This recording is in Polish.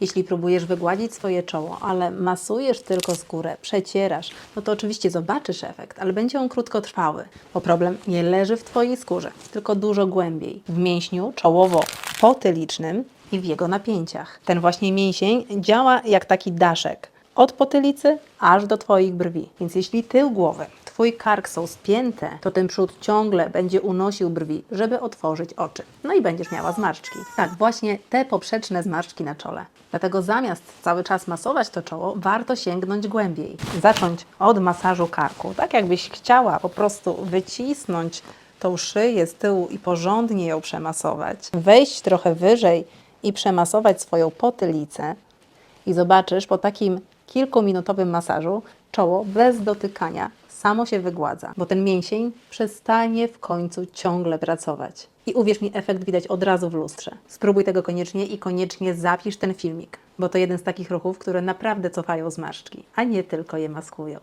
Jeśli próbujesz wygładzić swoje czoło, ale masujesz tylko skórę, przecierasz, no to oczywiście zobaczysz efekt, ale będzie on krótkotrwały, bo problem nie leży w Twojej skórze, tylko dużo głębiej, w mięśniu czołowo-potylicznym i w jego napięciach. Ten właśnie mięsień działa jak taki daszek, od potylicy aż do Twoich brwi. Więc jeśli tył głowy, Twój kark są spięte, to ten przód ciągle będzie unosił brwi, żeby otworzyć oczy. No i będziesz miała zmarszczki. Tak, właśnie te poprzeczne zmarszczki na czole. Dlatego zamiast cały czas masować to czoło, warto sięgnąć głębiej. Zacząć od masażu karku. Tak jakbyś chciała po prostu wycisnąć tą szyję z tyłu i porządnie ją przemasować. Wejść trochę wyżej i przemasować swoją potylicę. I zobaczysz po takim kilkuminutowym masażu czoło bez dotykania samo się wygładza, bo ten mięsień przestanie w końcu ciągle pracować. I uwierz mi, efekt widać od razu w lustrze. Spróbuj tego koniecznie i koniecznie zapisz ten filmik, bo to jeden z takich ruchów, które naprawdę cofają zmarszczki, a nie tylko je maskują.